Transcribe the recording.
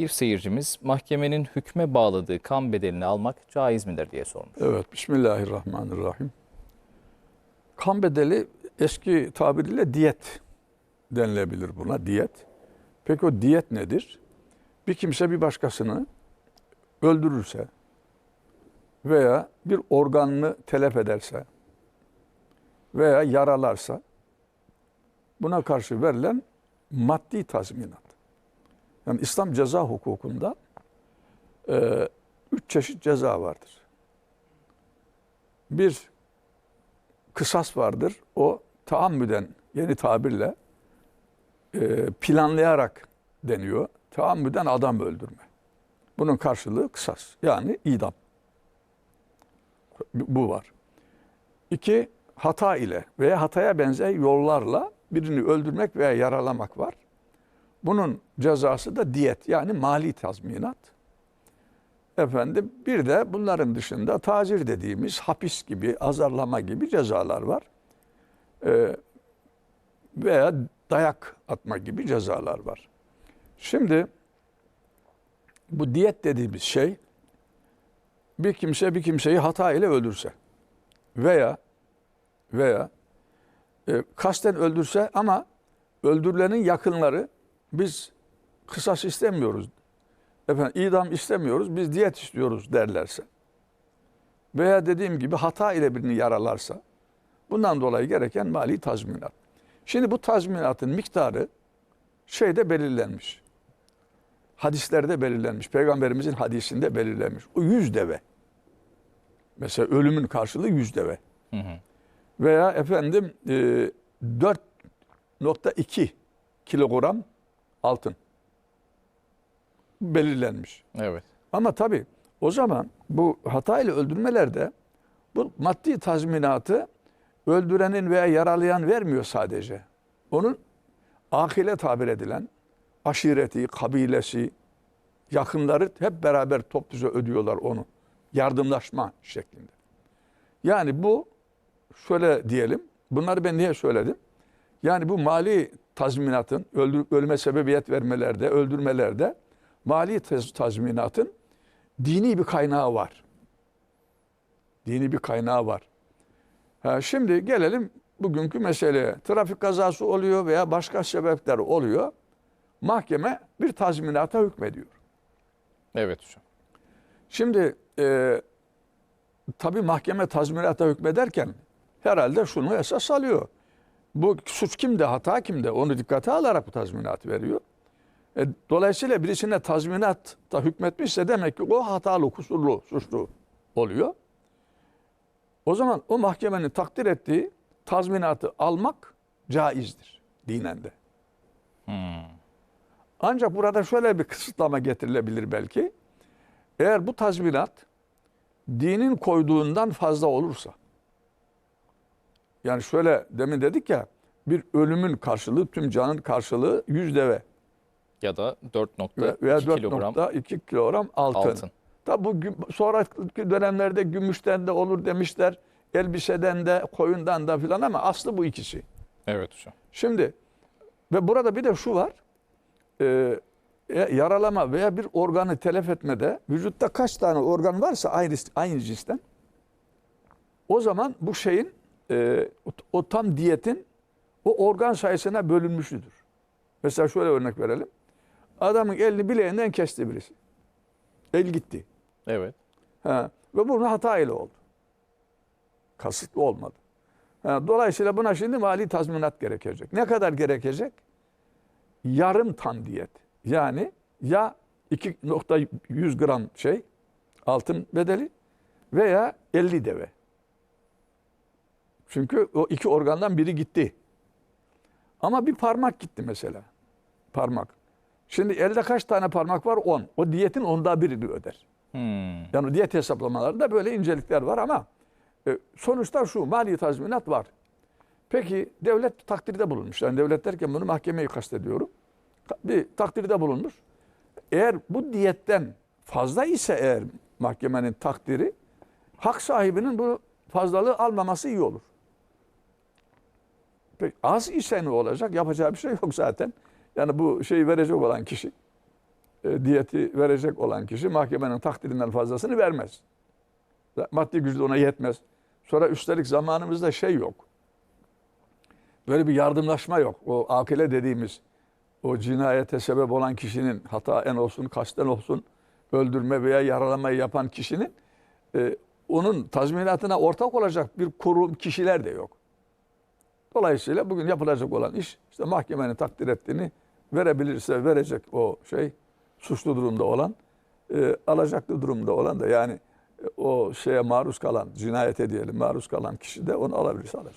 Bir seyircimiz mahkemenin hükme bağladığı kan bedelini almak caiz midir diye sormuş. Evet, Bismillahirrahmanirrahim. Kan bedeli eski tabiriyle diyet denilebilir buna, diyet. Peki o diyet nedir? Bir kimse bir başkasını öldürürse veya bir organını telef ederse veya yaralarsa buna karşı verilen maddi tazminat. Yani İslam ceza hukukunda e, üç çeşit ceza vardır. Bir kısas vardır. O taammüden yeni tabirle e, planlayarak deniyor. Taammüden adam öldürme. Bunun karşılığı kısas. Yani idam. Bu var. İki, hata ile veya hataya benzer yollarla birini öldürmek veya yaralamak var. Bunun cezası da diyet yani mali tazminat. Efendim bir de bunların dışında tacir dediğimiz hapis gibi, azarlama gibi cezalar var. Ee, veya dayak atma gibi cezalar var. Şimdi bu diyet dediğimiz şey bir kimse bir kimseyi hata ile öldürse veya veya e, kasten öldürse ama öldürülenin yakınları biz kısas istemiyoruz. Efendim idam istemiyoruz, biz diyet istiyoruz derlerse. Veya dediğim gibi hata ile birini yaralarsa bundan dolayı gereken mali tazminat. Şimdi bu tazminatın miktarı şeyde belirlenmiş. Hadislerde belirlenmiş. Peygamberimizin hadisinde belirlenmiş. O yüz deve. Mesela ölümün karşılığı yüz deve. Hı hı. Veya efendim e, 4.2 kilogram altın belirlenmiş. Evet. Ama tabii o zaman bu hatayla öldürmelerde bu maddi tazminatı öldürenin veya yaralayan vermiyor sadece. Onun ahile tabir edilen aşireti, kabilesi, yakınları hep beraber topluca ödüyorlar onu. Yardımlaşma şeklinde. Yani bu şöyle diyelim. Bunları ben niye söyledim? Yani bu mali tazminatın öldür, ölüme sebebiyet vermelerde, öldürmelerde mali taz- tazminatın dini bir kaynağı var. Dini bir kaynağı var. Ha, şimdi gelelim bugünkü meseleye. Trafik kazası oluyor veya başka sebepler oluyor. Mahkeme bir tazminata hükmediyor. Evet hocam. Şimdi e, tabii mahkeme tazminata hükmederken herhalde şunu esas alıyor. Bu suç kimde, hata kimde onu dikkate alarak bu tazminat veriyor. E, dolayısıyla birisine tazminat da hükmetmişse demek ki o hatalı, kusurlu, suçlu oluyor. O zaman o mahkemenin takdir ettiği tazminatı almak caizdir dinen de. Hmm. Ancak burada şöyle bir kısıtlama getirilebilir belki. Eğer bu tazminat dinin koyduğundan fazla olursa, yani şöyle demin dedik ya, bir ölümün karşılığı, tüm canın karşılığı 100 deve Ya da ve- veya 4.2 kilogram 4.2 kilogram altın. altın. Tabi bu sonraki dönemlerde gümüşten de olur demişler, elbiseden de, koyundan da filan ama aslı bu ikisi. Evet hocam. Şimdi ve burada bir de şu var. Ee, e, yaralama veya bir organı telef etmede vücutta kaç tane organ varsa aynı, aynı cinsten o zaman bu şeyin e, o, o tam diyetin o organ sayısına bölünmüşüdür. Mesela şöyle örnek verelim. Adamın elini bileğinden kesti birisi. El gitti. Evet. Ha, ve bunu hata ile oldu. Kasıtlı olmadı. Ha, dolayısıyla buna şimdi mali tazminat gerekecek. Ne kadar gerekecek? Yarım tan diyet. Yani ya 2.100 gram şey altın bedeli veya 50 deve. Çünkü o iki organdan biri gitti. Ama bir parmak gitti mesela. Parmak. Şimdi elde kaç tane parmak var? 10. O diyetin onda birini öder. Hmm. Yani diyet hesaplamalarında böyle incelikler var ama e, sonuçta şu mali tazminat var. Peki devlet takdirde bulunmuş. Yani devlet derken bunu mahkemeyi kastediyorum. Bir takdirde bulunmuş. Eğer bu diyetten fazla ise eğer mahkemenin takdiri hak sahibinin bu fazlalığı almaması iyi olur. Peki az ise ne olacak? Yapacağı bir şey yok zaten. Yani bu şeyi verecek olan kişi e, diyeti verecek olan kişi mahkemenin takdirinden fazlasını vermez. Maddi gücü de ona yetmez. Sonra üstelik zamanımızda şey yok. Böyle bir yardımlaşma yok. O akile dediğimiz o cinayete sebep olan kişinin hata en olsun, kasten olsun öldürme veya yaralamayı yapan kişinin e, onun tazminatına ortak olacak bir kurum kişiler de yok. Dolayısıyla bugün yapılacak olan iş işte mahkemenin takdir ettiğini verebilirse verecek o şey suçlu durumda olan e, alacaklı durumda olan da yani e, o şeye maruz kalan cinayete diyelim maruz kalan kişi de onu alabilirse alacak.